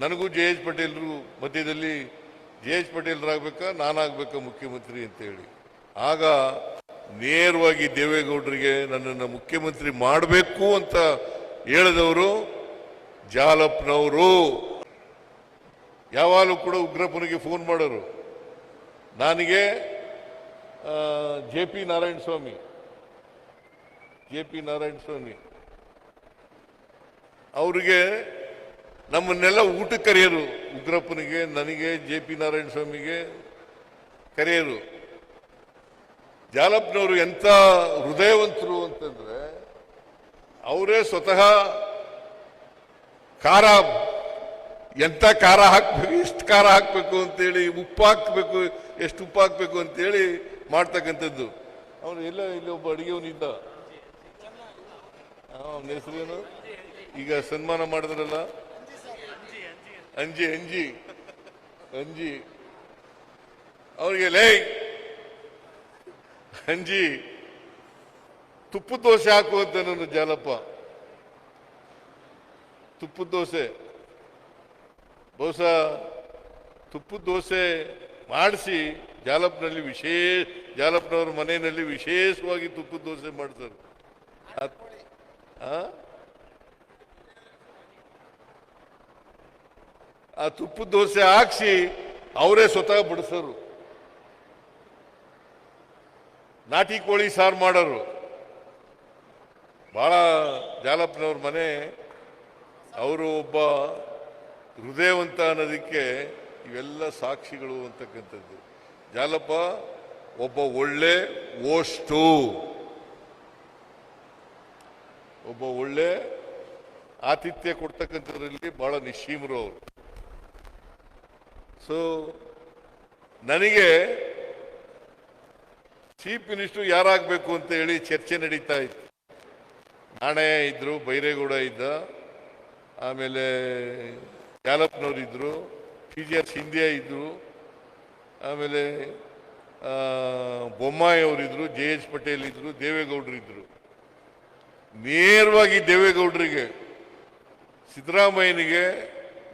ನನಗೂ J H ಪಟೇಲ್ರು ಮಧ್ಯದಲ್ಲಿ J H ಪಟೇಲ್ರಾಗಬೇಕಾ, ನಾನಾಗಬೇಕಾ ಮುಖ್ಯಮಂತ್ರಿ ಅಂತ ಹೇಳಿ ಆಗ ನೇರವಾಗಿ ದೇವೇಗೌಡರಿಗೆ ನನ್ನನ್ನು ಮುಖ್ಯಮಂತ್ರಿ ಮಾಡಬೇಕು ಅಂತ ಹೇಳಿದವರು ಜಾಲಪ್ನವರು. ಯಾವಾಗಲೂ ಕೂಡ ಉಗ್ರಪ್ಪನಿಗೆ ಫೋನ್ ಮಾಡೋರು. ನನಗೆ J P Narayana Swamy J P Narayana Swamy ಅವ್ರಿಗೆ ನಮ್ಮನ್ನೆಲ್ಲ ಊಟಕ್ಕೆ ಕರೆಯೋರು. ಉಗ್ರಪ್ಪನಿಗೆ, ನನಗೆ, ಜೆ ಪಿ ನಾರಾಯಣ ಸ್ವಾಮಿಗೆ ಕರೆಯೋರು. ಜಾಲಪ್ಪನವರು ಎಂಥ ಹೃದಯವಂತರು ಅಂತಂದ್ರೆ, ಅವರೇ ಸ್ವತಃ ಖಾರ ಎಂತ ಖಾರ ಹಾಕ್ಬೇಕು, ಎಷ್ಟು ಖಾರ ಹಾಕ್ಬೇಕು ಅಂತೇಳಿ, ಉಪ್ಪು ಹಾಕ್ಬೇಕು, ಎಷ್ಟು ಉಪ್ಪು ಹಾಕ್ಬೇಕು ಅಂತೇಳಿ ಮಾಡ್ತಕ್ಕಂಥದ್ದು. ಅವನು ಎಲ್ಲ, ಇಲ್ಲಿ ಒಬ್ಬ ಅಡುಗೆವನಿದ್ದ ಅವನ ಹೆಸರೇನು? ಈಗ ಸನ್ಮಾನ ಮಾಡಿದ್ರಲ್ಲ? ಅಂಜಿ ಅಂಜಿ ಅಂಜಿ. ಅವ್ರಿಗೆ ಲೇ, ಅಂಜಿ, ತುಪ್ಪು ದೋಸೆ ಹಾಕು ಅಂತ ನನ್ನ ಜಾಲಪ್ಪ. ತುಪ್ಪು ದೋಸೆ. ಬಹುಶಃ ತುಪ್ಪು ದೋಸೆ ಮಾಡಿಸಿ ಜಾಲಪ್ನಲ್ಲಿ ವಿಶೇಷ, ಜಾಲಪ್ನವ್ರ ಮನೆಯಲ್ಲಿ ವಿಶೇಷವಾಗಿ ತುಪ್ಪು ದೋಸೆ ಮಾಡ್ತಾರೆ. ಆ- ತುಪ್ಪದ ದೋಸೆ ಹಾಕ್ಸಿ ಅವರೇ ಸ್ವತಃ ಬಡಿಸೋರು. ನಾಟಿ ಕೋಳಿ ಸಾರು ಮಾಡೋರು. ಬಹಳ ಜಾಲಪ್ಪನವ್ರ ಮನೆ, ಅವರು ಒಬ್ಬ ಹೃದಯವಂತ ಅನ್ನೋದಕ್ಕೆ ಇವೆಲ್ಲ ಸಾಕ್ಷಿಗಳು ಅಂತಕ್ಕಂಥದ್ದು. ಜಾಲಪ್ಪ, ಒಬ್ಬ ಒಳ್ಳೆ ಓಷ್ಟು ಒಬ್ಬ ಒಳ್ಳೆ ಆತಿಥ್ಯ ಕೊಡ್ತಕ್ಕಂಥದ್ರಲ್ಲಿ ಬಹಳ ನಿಶ್ಚೀಮರು ಅವರು. ಸೊ ನನಗೆ ಚೀಫ್ ಮಿನಿಸ್ಟರ್ ಯಾರಾಗಬೇಕು ಅಂತ ಹೇಳಿ ಚರ್ಚೆ ನಡೀತಾ ಇತ್ತು. ನಾಣೆ ಇದ್ರು, ಬೈರೇಗೌಡ ಇದ್ದ, ಆಮೇಲೆ ಯಾಲಪ್ಪನವ್ರು ಇದ್ರು ಪಿ ಜಿ ಆರ್ ಸಿಂಧಿಯಾ ಇದ್ದರು ಆಮೇಲೆ ಬೊಮ್ಮಾಯಿ ಅವರಿದ್ದರು ಜೆ ಎಚ್ ಪಟೇಲ್ ಇದ್ದರು ದೇವೇಗೌಡರು ಇದ್ರು. ನೇರವಾಗಿ ದೇವೇಗೌಡರಿಗೆ, ಸಿದ್ದರಾಮಯ್ಯನಿಗೆ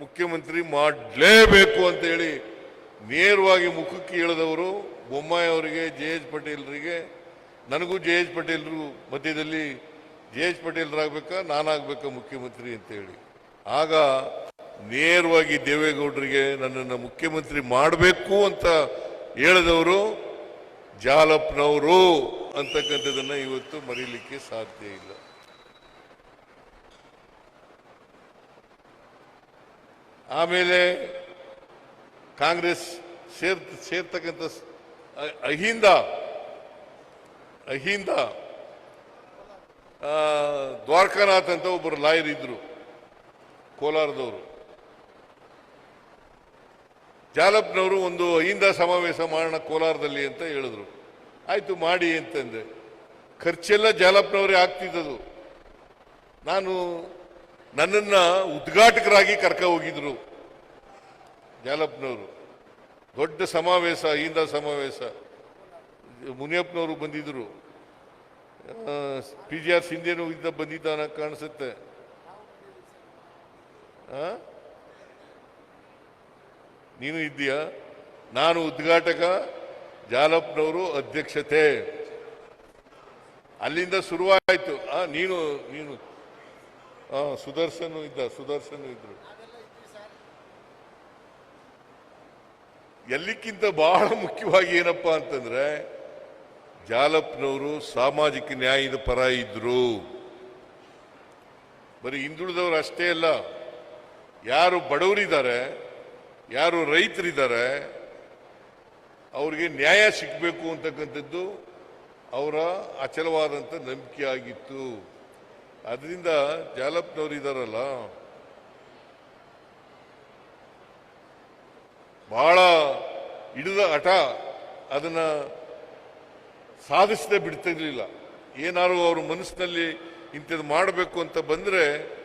ಮುಖ್ಯಮಂತ್ರಿ ಮಾಡಲೇಬೇಕು ಅಂತ ಹೇಳಿ ನೇರವಾಗಿ ಮುಖಕ್ಕೆ ಹೇಳಿದವರು ಬೊಮ್ಮಾಯಿ ಅವರಿಗೆ ಜೆ ಎಚ್ ಪಟೇಲ್ರಿಗೆ, ನನಗೂ ಜೆ ಎಚ್ ಪಟೇಲ್ರು ಮಧ್ಯದಲ್ಲಿ ಜೆ ಎಚ್ ಪಟೇಲ್ರಾಗಬೇಕಾ, ನಾನಾಗಬೇಕಾ ಮುಖ್ಯಮಂತ್ರಿ ಅಂತ ಹೇಳಿ. ಆಗ ನೇರವಾಗಿ ದೇವೇಗೌಡರಿಗೆ ನನ್ನನ್ನು ಮುಖ್ಯಮಂತ್ರಿ ಮಾಡಬೇಕು ಅಂತ ಹೇಳಿದವರು ಜಾಲಪ್ನವರು ಅಂತಕ್ಕಂಥದ್ದನ್ನು ಇವತ್ತು ಮರೀಲಿಕ್ಕೆ ಸಾಧ್ಯ ಇಲ್ಲ. ಆಮೇಲೆ ಕಾಂಗ್ರೆಸ್ ಸೇರ್, ಸೇರ್ತಕ್ಕಂಥ ಅಹಿಂದ ಅಹಿಂದ ದ್ವಾರಕಾನಾಥ್ ಅಂತ ಒಬ್ಬರು ಲಾಯರ್ ಇದ್ರು, ಕೋಲಾರದವರು. ಜಾಲಪ್ನವರು ಒಂದು ಅಹಿಂದ ಸಮಾವೇಶ ಮಾಡೋಣ ಕೋಲಾರದಲ್ಲಿ ಅಂತ ಹೇಳಿದ್ರು. ಆಯ್ತು ಮಾಡಿ ಅಂತಂದೆ. ಖರ್ಚೆಲ್ಲ ಜಾಲಪ್ನವರೇ ಆಗ್ತಿದ್ದದು. ನಾನು ನನ್ನನ್ನ ಉದ್ಘಾಟಕರಾಗಿ ಕರ್ಕ ಹೋಗಿದ್ರು. ಜಾಲಪ್ನವರು ದೊಡ್ಡ ಸಮಾವೇಶ ಹಿಂದ ಸಮಾವೇಶ. ಮುನಿಯಪ್ಪನವರು ಬಂದಿದ್ರು. ಪಿ ಜಿ ಆರ್ ಸಿಂಧೇನು ಇದ್ದ ಬಂದಿದ್ದಾನ ಕಾಣಿಸುತ್ತೆ? ನೀನು ಇದ್ದೀಯಾ? ನಾನು ಉದ್ಘಾಟಕ ಜಾಲಪ್ನವರು ಅಧ್ಯಕ್ಷತೆ. ಅಲ್ಲಿಂದ ಶುರುವಾಯಿತು. ನೀನು ನೀನು. ಆ ಸುದರ್ಶನ್ ಇದ್ದ, ಸುದರ್ಶನ್ ಇದ್ರು. ಎಲ್ಲಿಕ್ಕಿಂತ ಬಹಳ ಮುಖ್ಯವಾಗಿ ಏನಪ್ಪಾ ಅಂತಂದ್ರೆ, ಜಾಲಪ್ನವರು ಸಾಮಾಜಿಕ ನ್ಯಾಯದ ಪರ ಇದ್ರು. ಬರೀ ಹಿಂದುಳಿದವರು ಅಷ್ಟೇ ಅಲ್ಲ, ಯಾರು ಬಡವರಿದ್ದಾರೆ, ಯಾರು ರೈತರಿದ್ದಾರೆ, ಅವ್ರಿಗೆ ನ್ಯಾಯ ಸಿಗಬೇಕು ಅಂತಕ್ಕಂಥದ್ದು ಅವರ ಅಚಲವಾದಂಥ ನಂಬಿಕೆ ಆಗಿತ್ತು. ಅದರಿಂದ ಜಾಲಪ್ನವರು ಇದಾರಲ್ಲ. ಬಹಳ ಹಿಡಿದ ಹಠ ಅದನ್ನ ಸಾಧಿಸದೆ ಬಿಡ್ತಿರ್ಲಿಲ್ಲ. ಏನಾದ್ರು ಅವ್ರ ಮನಸ್ಸಿನಲ್ಲಿ ಇಂಥದ್ದು ಮಾಡಬೇಕು ಅಂತ ಬಂದ್ರೆ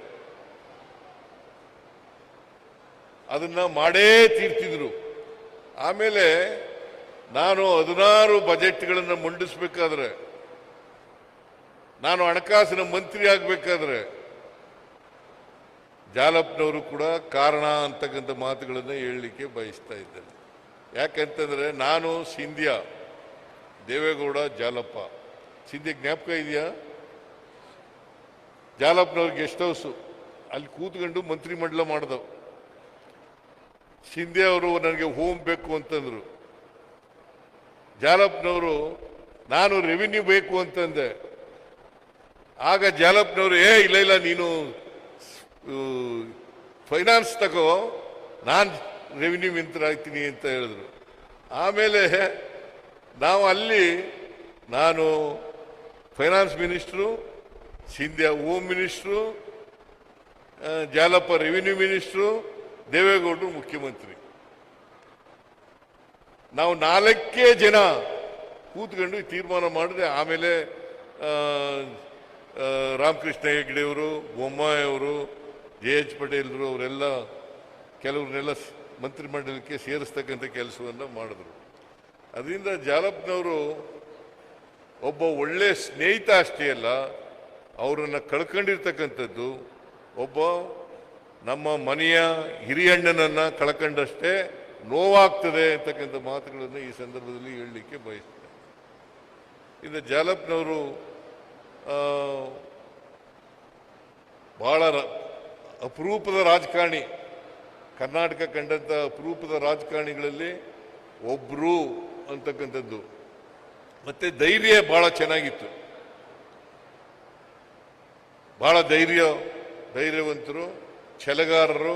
ಅದನ್ನ ಮಾಡೇ ತೀರ್ತಿದ್ರು. ಆಮೇಲೆ ನಾನು ಹದಿನಾರು ಬಜೆಟ್ಗಳನ್ನು ಮಂಡಿಸಬೇಕಾದ್ರೆ ನಾನು ಹಣಕಾಸಿನ ಮಂತ್ರಿ ಆಗಬೇಕಾದ್ರೆ ಜಾಲಪ್ನವರು ಕೂಡ ಕಾರಣ ಅಂತಕ್ಕಂಥ ಮಾತುಗಳನ್ನು ಹೇಳಲಿಕ್ಕೆ ಬಯಸ್ತಾ ಇದ್ದೇನೆ. ಯಾಕಂತಂದರೆ ನಾನು ಸಿಂಧ್ಯಾ, ದೇವೇಗೌಡ, ಜಾಲಪ್ಪ. ಸಿಂಧ್ಯ ಜ್ಞಾಪಕ ಇದೆಯಾ? ಜಾಲಪ್ಪನವ್ರ ಗೆಸ್ಟ್ ಹೌಸು ಅಲ್ಲಿ ಕೂತ್ಕೊಂಡು ಮಂತ್ರಿಮಂಡಲ ಮಾಡಿದವು. ಸಿಂಧ್ಯ ಅವರು ನನಗೆ ಹೋಮ್ ಬೇಕು ಅಂತಂದ್ರು. ಜಾಲಪ್ಪನವರು ನಾನು ರೆವಿನ್ಯೂ ಬೇಕು ಅಂತಂದೆ. ಆಗ ಜಾಲಪ್ಪನವರು ಏ, ಇಲ್ಲ ಇಲ್ಲ, ನೀನು ಫೈನಾನ್ಸ್ ತಗೋ, ನಾನು ರೆವಿನ್ಯೂ ಮಿಂತ್ರ ಆಗ್ತೀನಿ ಅಂತ ಹೇಳಿದ್ರು. ಆಮೇಲೆ ನಾವು ಅಲ್ಲಿ, ನಾನು finance minister Scindia home minister Jalappa revenue minister ದೇವೇಗೌಡರು ಮುಖ್ಯಮಂತ್ರಿ. ನಾವು ನಾಲ್ಕೇ ಜನ ಕೂತ್ಕೊಂಡು ತೀರ್ಮಾನ ಮಾಡಿದ್ರೆ ಆಮೇಲೆ ರಾಮಕೃಷ್ಣ ಹೆಗ್ಡೆಯವರು ಬೊಮ್ಮಾಯಿ ಅವರು, ಜೆ ಎಚ್ ಪಟೇಲ್ರು ಅವರೆಲ್ಲ ಕೆಲವ್ರನ್ನೆಲ್ಲ ಮಂತ್ರಿಮಂಡಲಕ್ಕೆ ಸೇರಿಸ್ತಕ್ಕಂಥ ಕೆಲಸವನ್ನು ಮಾಡಿದ್ರು. ಅದರಿಂದ ಜಾಲಪ್ಪನವರು ಒಬ್ಬ ಒಳ್ಳೆ ಸ್ನೇಹಿತ ಅಷ್ಟೇ ಅಲ್ಲ, ಅವರನ್ನು ಕಳ್ಕೊಂಡಿರ್ತಕ್ಕಂಥದ್ದು ಒಬ್ಬ ನಮ್ಮ ಮನೆಯ ಹಿರಿಯಣ್ಣನನ್ನು ಕಳ್ಕೊಂಡಷ್ಟೇ ನೋವಾಗ್ತದೆ ಅಂತಕ್ಕಂಥ ಮಾತುಗಳನ್ನು ಈ ಸಂದರ್ಭದಲ್ಲಿ ಹೇಳಲಿಕ್ಕೆ ಬಯಸ್ತೇನೆ. ಇನ್ನು ಜಾಲಪ್ನವರು ರ- ಅಪರೂಪದ ರಾಜಕಾರಣಿ. ಕರ್ನಾಟಕ ಕಂಡಂಥ ಅಪರೂಪದ ರಾಜಕಾರಣಿಗಳಲ್ಲಿ ಒಬ್ಬರು ಅಂತಕ್ಕಂಥದ್ದು. ಮತ್ತು ಧೈರ್ಯ ಭಾಳ ಚೆನ್ನಾಗಿತ್ತು. ಭಾಳ ಧೈರ್ಯ, ಧೈರ್ಯವಂತರು, ಛಲಗಾರರು,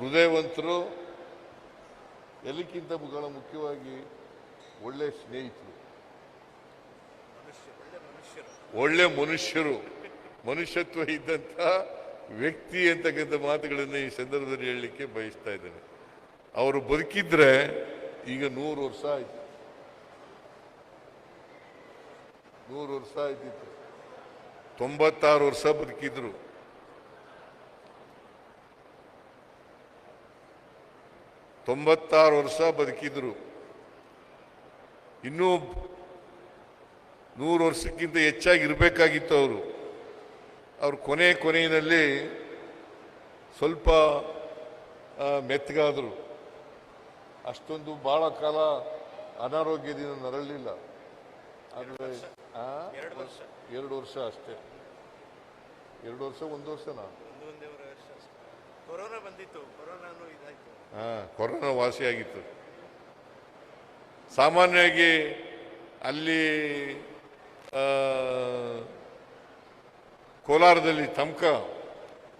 ಹೃದಯವಂತರು, ಎಲ್ಲಕ್ಕಿಂತ ಬಹಳ ಮುಖ್ಯವಾಗಿ ಒಳ್ಳೆ ಸ್ನೇಹಿತರು. ಒಳ್ಳೆ ಮನುಷ್ಯರು. ಮನುಷ್ಯತ್ವ ಇದ್ದಂಥ ವ್ಯಕ್ತಿ ಅಂತಕ್ಕಂಥ ಮಾತುಗಳನ್ನು ಈ ಸಂದರ್ಭದಲ್ಲಿ ಹೇಳಲಿಕ್ಕೆ ಬಯಸ್ತಾ ಇದ್ದೇನೆ. ಅವರು ಬದುಕಿದ್ರೆ ಈಗ ನೂರು ವರ್ಷ ಆಯ್ತು. ನೂರು ವರ್ಷ ಆಯ್ತಿತ್ತು. ತೊಂಬತ್ತಾರು ವರ್ಷ ಬದುಕಿದ್ರು. ತೊಂಬತ್ತಾರು ವರ್ಷ ಬದುಕಿದ್ರು. ಇನ್ನೂ ನೂರು ವರ್ಷಕ್ಕಿಂತ ಹೆಚ್ಚಾಗಿ ಇರಬೇಕಾಗಿತ್ತು ಅವರು. ಅವ್ರ ಕೊನೆ ಕೊನೆಯಲ್ಲಿ ಸ್ವಲ್ಪ ಮೆತ್ತಗಾದರು. ಅಷ್ಟೊಂದು ಬಹಳ ಕಾಲ ಅನಾರೋಗ್ಯದಿಂದ ನರಳಲಿಲ್ಲ. ಆದರೆ ಆ? ಎರಡು ವರ್ಷ? ಅಷ್ಟೇ. ಎರಡು ವರ್ಷ ಒಂದು ವರ್ಷನಾ? ಕೊರೋನಾ ಬಂದಿತ್ತು. ಹಾ ಕೊರೋನಾ ವಾಸಿಯಾಗಿತ್ತು ಸಾಮಾನ್ಯವಾಗಿ ಅಲ್ಲಿ ಆ, ಕೋಲಾರದಲ್ಲಿ ತಮಕ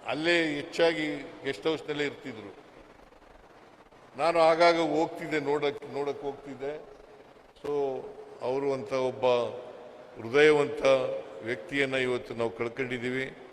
ಅಲ್ಲೇ ಹೆಚ್ಚಾಗಿ ಗೆಸ್ಟ್ ಹೌಸ್ನಲ್ಲೇ ಇರ್ತಿದ್ರು. ನಾನು ಆಗಾಗ ಹೋಗ್ತಿದ್ದೆ ನೋಡಕ್ಕೆ ನೋಡಕ್ಕೆ ಹೋಗ್ತಿದ್ದೆ. ಸೊ ಅವರು ಅಂತ ಒಬ್ಬ ಹೃದಯವಂತ ವ್ಯಕ್ತಿಯನ್ನು ಇವತ್ತು ನಾವು ಕಳ್ಕೊಂಡಿದ್ದೀವಿ.